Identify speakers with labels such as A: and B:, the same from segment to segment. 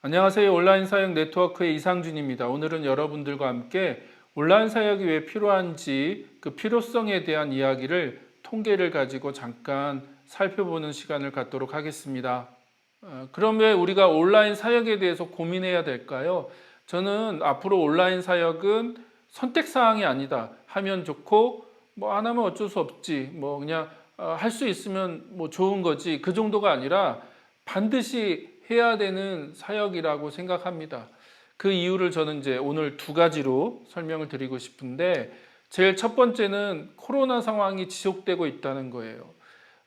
A: 안녕하세요. 온라인 사역 네트워크의 이상준입니다. 오늘은 여러분들과 함께 온라인 사역이 왜 필요한지 그 필요성에 대한 이야기를 통계를 가지고 잠깐 살펴보는 시간을 갖도록 하겠습니다. 어, 그럼 왜 우리가 온라인 사역에 대해서 고민해야 될까요? 저는 앞으로 온라인 사역은 선택 사항이 아니다. 하면 좋고 뭐 안 하면 어쩔 수 없지. 뭐 그냥 할 수 있으면 뭐 좋은 거지. 그 정도가 아니라 반드시 해야 되는 사역이라고 생각합니다. 그 이유를 저는 이제 오늘 두 가지로 설명을 드리고 싶은데 제일 첫 번째는 코로나 상황이 지속되고 있다는 거예요.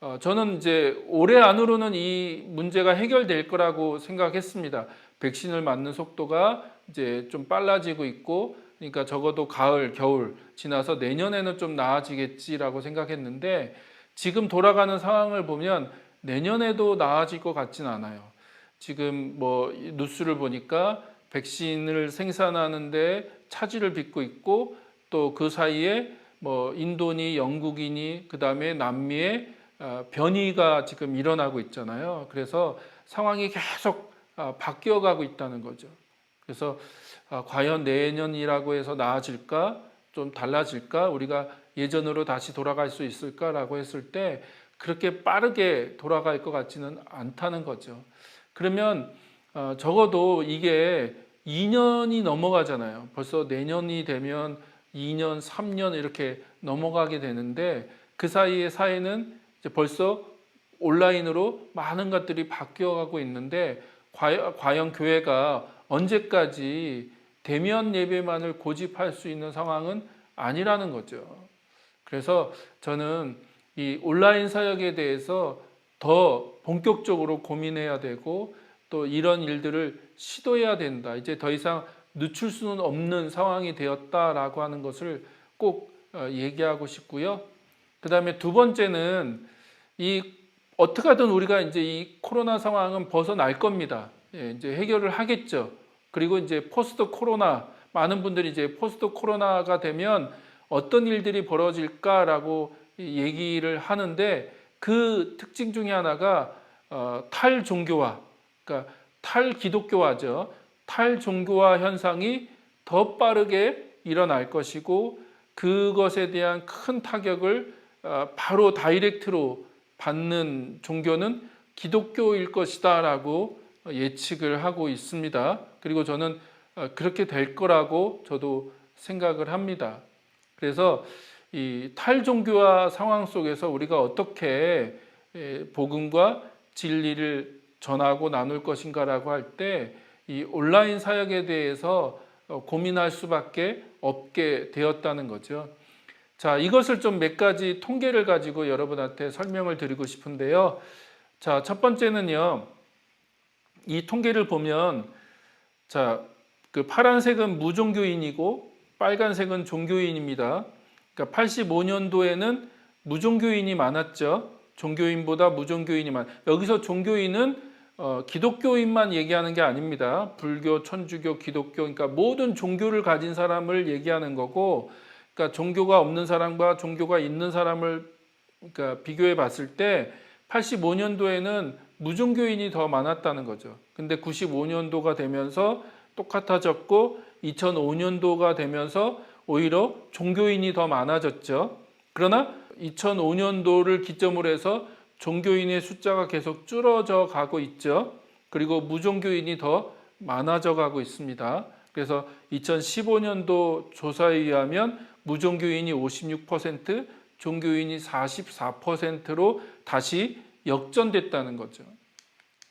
A: 어, 저는 이제 올해 안으로는 이 문제가 해결될 거라고 생각했습니다. 백신을 맞는 속도가 이제 좀 빨라지고 있고, 그러니까 적어도 가을, 겨울 지나서 내년에는 좀 나아지겠지라고 생각했는데 지금 돌아가는 상황을 보면 내년에도 나아질 것 같진 않아요. 지금 뭐 뉴스를 보니까 백신을 생산하는데 차질을 빚고 있고 또 그 사이에 뭐 인도니 영국이니 그다음에 남미에 어, 변이가 지금 일어나고 있잖아요. 그래서 상황이 계속 아, 바뀌어 가고 있다는 거죠. 그래서 아, 과연 내년이라고 해서 나아질까 좀 달라질까 우리가 예전으로 다시 돌아갈 수 있을까라고 했을 때 그렇게 빠르게 돌아갈 것 같지는 않다는 거죠. 그러면 어, 적어도 이게 2년이 넘어가잖아요. 벌써 내년이 되면 2년, 3년 이렇게 넘어가게 되는데 그 사이에 사회는 이제 벌써 온라인으로 많은 것들이 바뀌어가고 있는데 과연, 과연 교회가 언제까지 대면 예배만을 고집할 수 있는 상황은 아니라는 거죠. 그래서 저는 이 온라인 사역에 대해서 더 본격적으로 고민해야 되고 또 이런 일들을 시도해야 된다. 이제 더 이상 늦출 수는 없는 상황이 되었다라고 하는 것을 꼭 어, 얘기하고 싶고요. 그 다음에 두 번째는 이 어떻게 하든 우리가 이제 이 코로나 상황은 벗어날 겁니다. 예, 이제 해결을 하겠죠. 그리고 이제 포스트 코로나 많은 분들이 이제 포스트 코로나가 되면 어떤 일들이 벌어질까라고 얘기를 하는데 그 특징 중에 하나가 어, 탈종교화, 그러니까 탈기독교화죠. 탈종교화 현상이 더 빠르게 일어날 것이고 그것에 대한 큰 타격을 어, 바로 다이렉트로 받는 종교는 기독교일 것이다라고 예측을 하고 있습니다. 그리고 저는 어, 그렇게 될 거라고 저도 생각을 합니다. 그래서 이 탈종교화 상황 속에서 우리가 어떻게 복음과 진리를 전하고 나눌 것인가라고 할 때 이 온라인 사역에 대해서 어, 고민할 수밖에 없게 되었다는 거죠. 자, 이것을 좀 몇 가지 통계를 가지고 여러분한테 설명을 드리고 싶은데요. 자, 첫 번째는요. 이 통계를 보면 자, 그 파란색은 무종교인이고 빨간색은 종교인입니다. 그러니까 85년도에는 무종교인이 많았죠. 종교인보다 무종교인이 많. 여기서 종교인은 어, 기독교인만 얘기하는 게 아닙니다. 불교, 천주교, 기독교, 그러니까 모든 종교를 가진 사람을 얘기하는 거고, 그러니까 종교가 없는 사람과 종교가 있는 사람을 그러니까 비교해 봤을 때 85년도에는 무종교인이 더 많았다는 거죠. 근데 95년도가 되면서 똑같아졌고 2005년도가 되면서 오히려 종교인이 더 많아졌죠. 그러나 2005년도를 기점으로 해서 종교인의 숫자가 계속 줄어져 가고 있죠. 그리고 무종교인이 더 많아져 가고 있습니다. 그래서 2015년도 조사에 의하면 무종교인이 56%, 종교인이 44%로 다시 역전됐다는 거죠.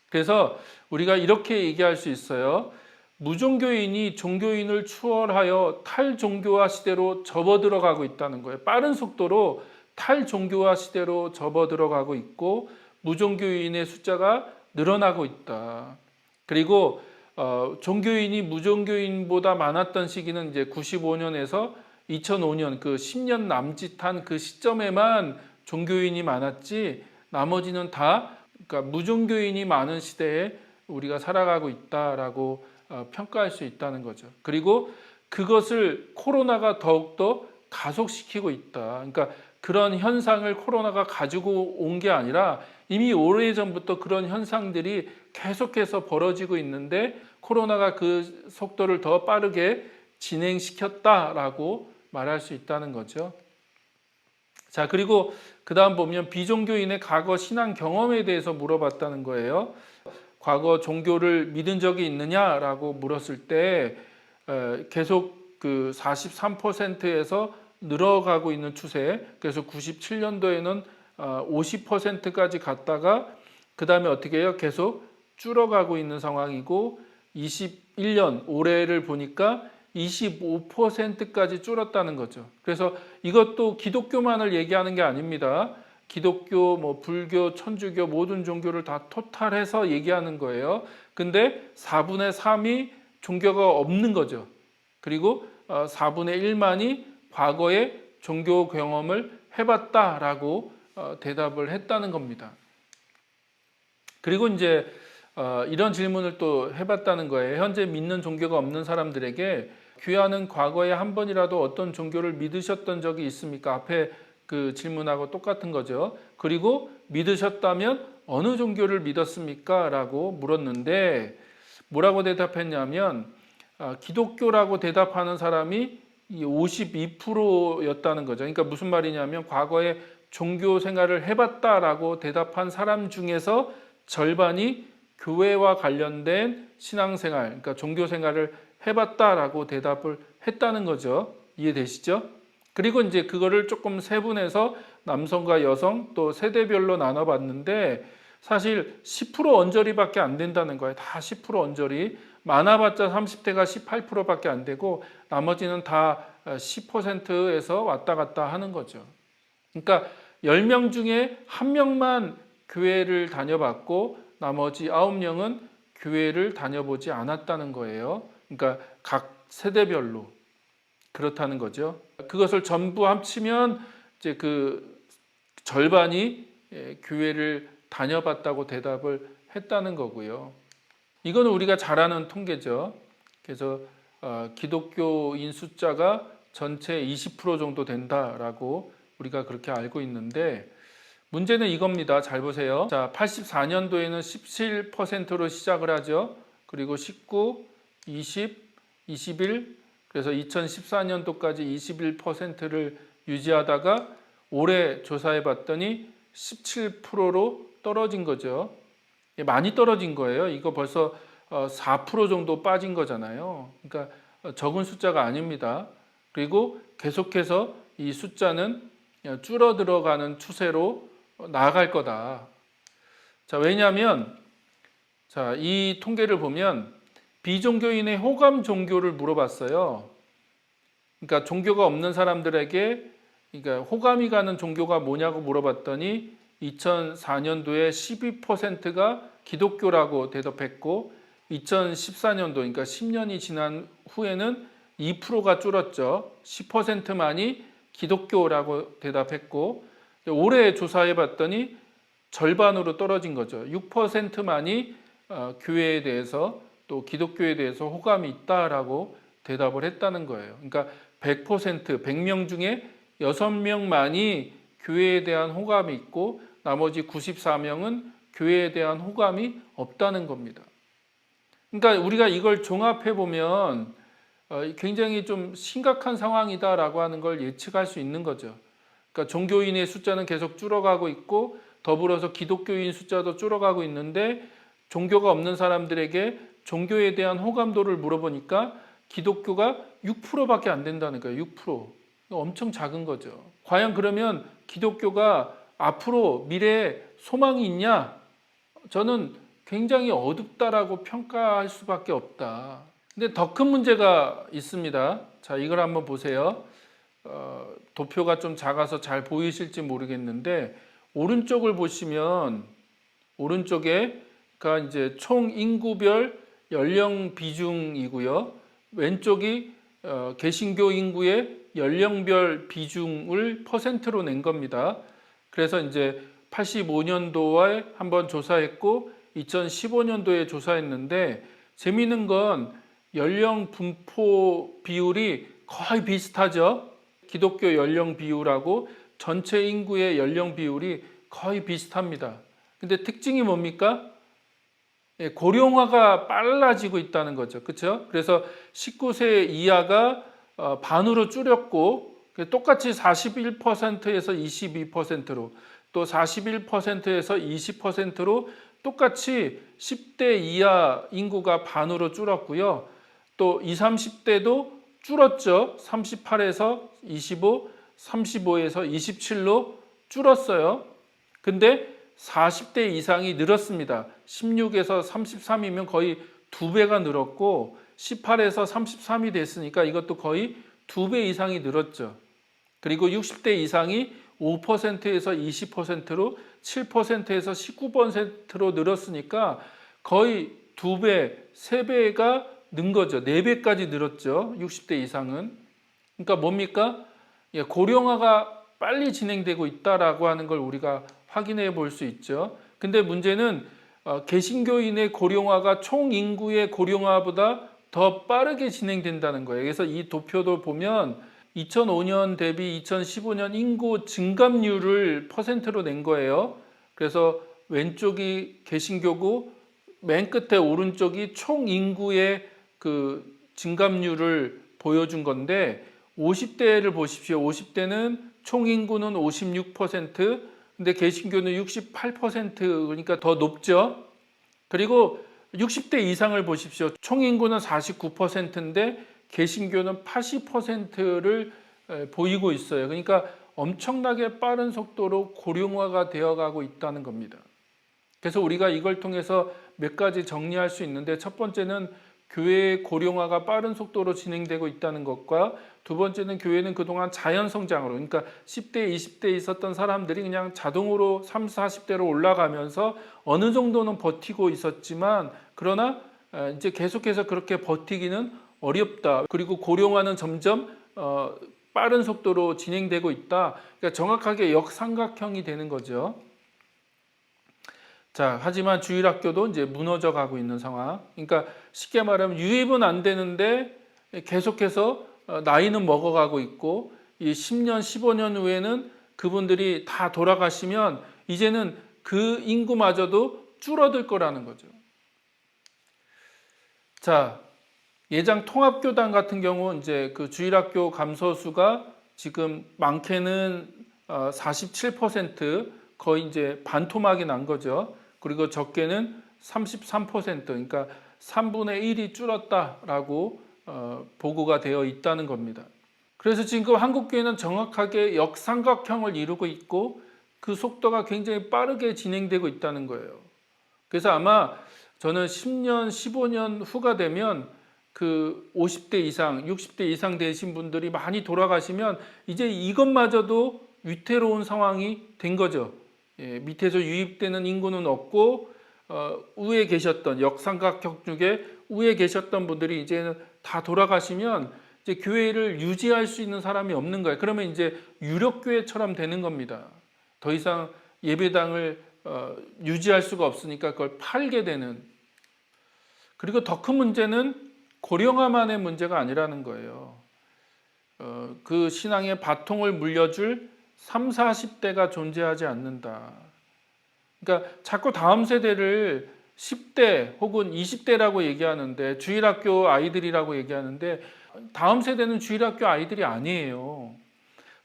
A: 그래서 우리가 이렇게 얘기할 수 있어요. 무종교인이 종교인을 추월하여 탈종교화 시대로 접어들어가고 있다는 거예요. 빠른 속도로 탈종교화 시대로 접어들어가고 있고 무종교인의 숫자가 늘어나고 있다. 그리고 어, 종교인이 무종교인보다 많았던 시기는 이제 95년에서 2005년 그 10년 남짓한 그 시점에만 종교인이 많았지 나머지는 다 그러니까 무종교인이 많은 시대에 우리가 살아가고 있다라고 어, 평가할 수 있다는 거죠. 그리고 그것을 코로나가 더욱더 가속시키고 있다. 그러니까 그런 현상을 코로나가 가지고 온 게 아니라 이미 오래전부터 그런 현상들이 계속해서 벌어지고 있는데 코로나가 그 속도를 더 빠르게 진행시켰다라고 말할 수 있다는 거죠. 자, 그리고 그 다음 보면 비종교인의 과거 신앙 경험에 대해서 물어봤다는 거예요. 과거 종교를 믿은 적이 있느냐라고 물었을 때 어, 계속 그 43%에서 늘어가고 있는 추세. 그래서 97년도에는 50%까지 갔다가 그 다음에 어떻게 해요? 계속 줄어가고 있는 상황이고 21년 올해를 보니까 25%까지 줄었다는 거죠. 그래서 이것도 기독교만을 얘기하는 게 아닙니다. 기독교, 뭐 불교, 천주교 모든 종교를 다 토탈해서 얘기하는 거예요. 근데 4분의 3이 종교가 없는 거죠. 그리고 4분의 1만이 과거에 종교 경험을 해봤다라고 어, 대답을 했다는 겁니다. 그리고 이제 어, 이런 질문을 또 해봤다는 거예요. 현재 믿는 종교가 없는 사람들에게 귀하는 과거에 한 번이라도 어떤 종교를 믿으셨던 적이 있습니까? 앞에 그 질문하고 똑같은 거죠. 그리고 믿으셨다면 어느 종교를 믿었습니까? 라고 물었는데 뭐라고 대답했냐면 아, 기독교라고 대답하는 사람이 52%였다는 거죠. 그러니까 무슨 말이냐면 과거에 종교 생활을 해봤다라고 대답한 사람 중에서 절반이 교회와 관련된 신앙생활, 그러니까 종교 생활을 해봤다라고 대답을 했다는 거죠. 이해되시죠? 그리고 이제 그거를 조금 세분해서 남성과 여성 또 세대별로 나눠봤는데 사실 10% 언저리밖에 안 된다는 거예요. 다 10% 언저리. 많아봤자 30대가 18%밖에 안 되고 나머지는 다 10%에서 왔다 갔다 하는 거죠. 그러니까 10명 중에 한 명만 교회를 다녀봤고 나머지 9명은 교회를 다녀보지 않았다는 거예요. 그러니까 각 세대별로 그렇다는 거죠. 그것을 전부 합치면 이제 그 절반이 예, 교회를 다녀봤다고 대답을 했다는 거고요. 이거는 우리가 잘 아는 통계죠. 그래서 어, 기독교인 숫자가 전체 20% 정도 된다라고 우리가 그렇게 알고 있는데 문제는 이겁니다. 잘 보세요. 자, 84년도에는 17%로 시작을 하죠. 그리고 19, 20, 21 그래서 2014년도까지 21%를 유지하다가 올해 조사해 봤더니 17%로 떨어진 거죠. 많이 떨어진 거예요. 이거 벌써 4% 어, 정도 빠진 거잖아요. 그러니까 어, 적은 숫자가 아닙니다. 그리고 계속해서 이 숫자는 줄어들어가는 추세로 나아갈 거다. 자, 왜냐하면 자, 이 통계를 보면 비종교인의 호감 종교를 물어봤어요. 그러니까 종교가 없는 사람들에게 그러니까 호감이 가는 종교가 뭐냐고 물어봤더니 2004년도에 12%가 기독교라고 대답했고 2014년도 그러니까 10년이 지난 후에는 2%가 줄었죠. 10%만이 기독교라고 대답했고 올해 조사해 봤더니 절반으로 떨어진 거죠. 6%만이 어, 교회에 대해서 또 기독교에 대해서 호감이 있다라고 대답을 했다는 거예요. 그러니까 100% 100명 중에 6명만이 교회에 대한 호감이 있고 나머지 94명은 교회에 대한 호감이 없다는 겁니다. 그러니까 우리가 이걸 종합해 보면 어, 굉장히 좀 심각한 상황이다라고 하는 걸 예측할 수 있는 거죠. 그러니까 종교인의 숫자는 계속 줄어가고 있고 더불어서 기독교인 숫자도 줄어가고 있는데 종교가 없는 사람들에게 종교에 대한 호감도를 물어보니까 기독교가 6%밖에 안 된다는 거예요. 6%. 엄청 작은 거죠. 과연 그러면 기독교가 앞으로 미래에 소망이 있냐? 저는 굉장히 어둡다라고 평가할 수밖에 없다. 근데 더 큰 문제가 있습니다. 자, 이걸 한번 보세요. 어, 도표가 좀 작아서 잘 보이실지 모르겠는데 오른쪽을 보시면 오른쪽에가 이제 총 인구별 연령 비중이고요. 왼쪽이 어, 개신교 인구의 연령별 비중을 퍼센트로 낸 겁니다. 그래서 이제 85년도에 한번 조사했고 2015년도에 조사했는데 재미있는 건 연령 분포 비율이 거의 비슷하죠. 기독교 연령 비율하고 전체 인구의 연령 비율이 거의 비슷합니다. 근데 특징이 뭡니까? 예, 고령화가 빨라지고 있다는 거죠. 그렇죠? 그래서 19세 이하가 어, 반으로 줄였고 똑같이 41%에서 22%로 또 41%에서 20%로 똑같이 10대 이하 인구가 반으로 줄었고요. 또 20, 30대도 줄었죠. 38에서 25, 35에서 27로 줄었어요. 근데 40대 이상이 늘었습니다. 16에서 33이면 거의 두 배가 늘었고 18에서 33이 됐으니까 이것도 거의 두 배 이상이 늘었죠. 그리고 60대 이상이 5%에서 20%로 7%에서 19%로 늘었으니까 거의 두 배, 세 배가 는 거죠. 네 배까지 늘었죠. 60대 이상은. 그러니까 뭡니까? 예, 고령화가 빨리 진행되고 있다라고 하는 걸 우리가 확인해 볼 수 있죠. 근데 문제는 어, 개신교인의 고령화가 총 인구의 고령화보다 더 빠르게 진행된다는 거예요. 그래서 이 도표도 보면 2005년 대비 2015년 인구 증감률을 퍼센트로 낸 거예요. 그래서 왼쪽이 개신교고 맨 끝에 오른쪽이 총 인구의 그 증감률을 보여준 건데 50대를 보십시오. 50대는 총 인구는 56%, 근데 개신교는 68% 그러니까 더 높죠. 그리고 60대 이상을 보십시오. 총 인구는 49%인데 개신교는 80%를 보이고 있어요. 그러니까 엄청나게 빠른 속도로 고령화가 되어가고 있다는 겁니다. 그래서 우리가 이걸 통해서 몇 가지 정리할 수 있는데 첫 번째는 교회의 고령화가 빠른 속도로 진행되고 있다는 것과 두 번째는 교회는 그동안 자연 성장으로 그러니까 10대, 20대 있었던 사람들이 그냥 자동으로 30, 40대로 올라가면서 어느 정도는 버티고 있었지만 그러나 이제 계속해서 그렇게 버티기는 어렵다. 그리고 고령화는 점점 어, 빠른 속도로 진행되고 있다. 그러니까 정확하게 역삼각형이 되는 거죠. 자, 하지만 주일학교도 이제 무너져 가고 있는 상황. 그러니까 쉽게 말하면 유입은 안 되는데 계속해서 어, 나이는 먹어가고 있고 이 10년, 15년 후에는 그분들이 다 돌아가시면 이제는 그 인구마저도 줄어들 거라는 거죠. 자, 예장 통합교단 같은 경우 이제 그 주일학교 감소수가 지금 많게는 47% 어, 거의 이제 반토막이 난 거죠. 그리고 적게는 33% 그러니까 3분의 1이 줄었다라고 어, 보고가 되어 있다는 겁니다. 그래서 지금 한국 교회는 정확하게 역삼각형을 이루고 있고 그 속도가 굉장히 빠르게 진행되고 있다는 거예요. 그래서 아마 저는 10년, 15년 후가 되면 그 50대 이상, 60대 이상 되신 분들이 많이 돌아가시면 이제 이것마저도 위태로운 상황이 된 거죠. 예, 밑에서 유입되는 인구는 없고 어, 위에 계셨던 역삼각형 중에 위에 계셨던 분들이 이제는 다 돌아가시면 이제 교회를 유지할 수 있는 사람이 없는 거예요. 그러면 이제 유력 교회처럼 되는 겁니다. 더 이상 예배당을 어, 유지할 수가 없으니까 그걸 팔게 되는. 그리고 더 큰 문제는 고령화만의 문제가 아니라는 거예요. 어, 그 신앙의 바통을 물려줄 3, 40대가 존재하지 않는다. 그러니까 자꾸 다음 세대를 10대 혹은 20대라고 얘기하는데 주일학교 아이들이라고 얘기하는데 다음 세대는 주일학교 아이들이 아니에요.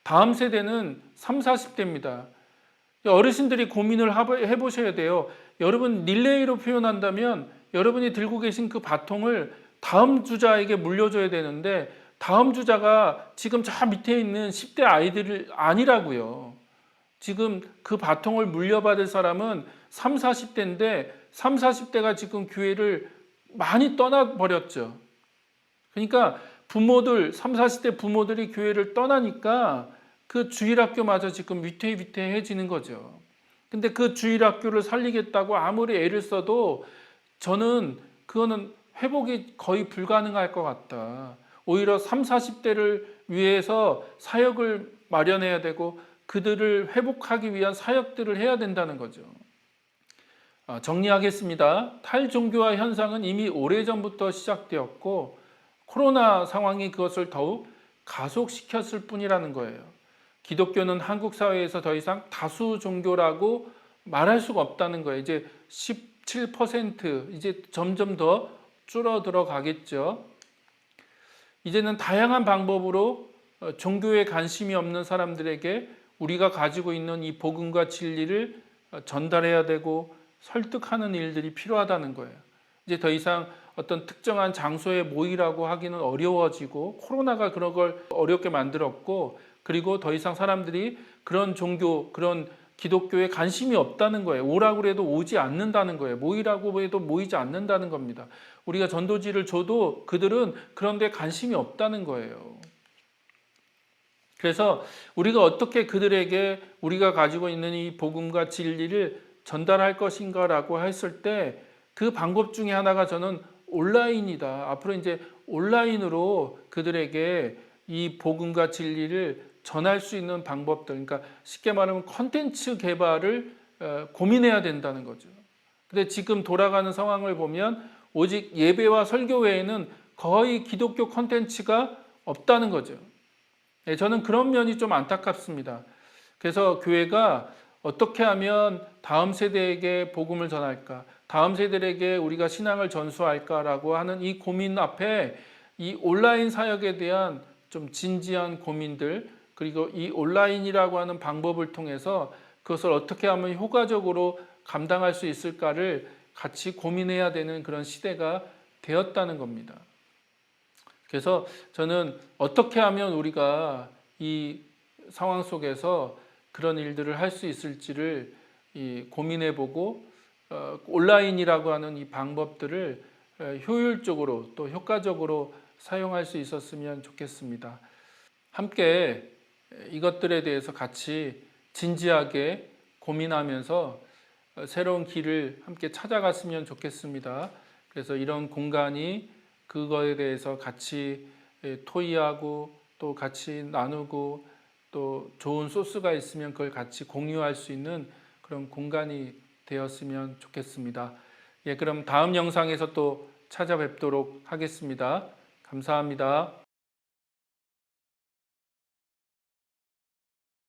A: 다음 세대는 3, 40대입니다. 어르신들이 고민을 해보셔야 돼요. 여러분 릴레이로 표현한다면 여러분이 들고 계신 그 바통을 다음 주자에게 물려줘야 되는데 다음 주자가 지금 저 밑에 있는 10대 아이들 아니라고요. 지금 그 바통을 물려받을 사람은 3, 40대인데 3, 40대가 지금 교회를 많이 떠나버렸죠. 그러니까 부모들, 3, 40대 부모들이 교회를 떠나니까 그 주일학교마저 지금 위태위태해지는 거죠. 근데 그 주일학교를 살리겠다고 아무리 애를 써도 저는 그거는 회복이 거의 불가능할 것 같다. 오히려 3, 40대를 위해서 사역을 마련해야 되고 그들을 회복하기 위한 사역들을 해야 된다는 거죠. 아, 정리하겠습니다. 탈종교화 현상은 이미 오래전부터 시작되었고 코로나 상황이 그것을 더욱 가속시켰을 뿐이라는 거예요. 기독교는 한국 사회에서 더 이상 다수 종교라고 말할 수가 없다는 거예요. 이제 17% 이제 점점 더 줄어들어 가겠죠. 이제는 다양한 방법으로 어, 종교에 관심이 없는 사람들에게 우리가 가지고 있는 이 복음과 진리를 어, 전달해야 되고 설득하는 일들이 필요하다는 거예요. 이제 더 이상 어떤 특정한 장소에 모이라고 하기는 어려워지고 코로나가 그런 걸 어렵게 만들었고 그리고 더 이상 사람들이 그런 종교 그런 기독교에 관심이 없다는 거예요. 오라고 해도 오지 않는다는 거예요. 모이라고 해도 모이지 않는다는 겁니다. 우리가 전도지를 줘도 그들은 그런 데 관심이 없다는 거예요. 그래서 우리가 어떻게 그들에게 우리가 가지고 있는 이 복음과 진리를 전달할 것인가라고 했을 때 그 방법 중에 하나가 저는 온라인이다. 앞으로 이제 온라인으로 그들에게 이 복음과 진리를 전할 수 있는 방법들, 그러니까 쉽게 말하면 컨텐츠 개발을 어, 고민해야 된다는 거죠. 근데 지금 돌아가는 상황을 보면 오직 예배와 설교 외에는 거의 기독교 컨텐츠가 없다는 거죠. 네, 저는 그런 면이 좀 안타깝습니다. 그래서 교회가 어떻게 하면 다음 세대에게 복음을 전할까, 다음 세대에게 우리가 신앙을 전수할까라고 하는 이 고민 앞에 이 온라인 사역에 대한 좀 진지한 고민들, 그리고 이 온라인이라고 하는 방법을 통해서 그것을 어떻게 하면 효과적으로 감당할 수 있을까를 같이 고민해야 되는 그런 시대가 되었다는 겁니다. 그래서 저는 어떻게 하면 우리가 이 상황 속에서 그런 일들을 할 수 있을지를 고민해 보고 어, 온라인이라고 하는 이 방법들을 어, 효율적으로 또 효과적으로 사용할 수 있었으면 좋겠습니다. 함께 이것들에 대해서 같이 진지하게 고민하면서 어, 새로운 길을 함께 찾아갔으면 좋겠습니다. 그래서 이런 공간이 그거에 대해서 같이 토의하고 또 같이 나누고 또 좋은 소스가 있으면 그걸 같이 공유할 수 있는 그런 공간이 되었으면 좋겠습니다. 예, 그럼 다음 영상에서 또 찾아뵙도록 하겠습니다. 감사합니다.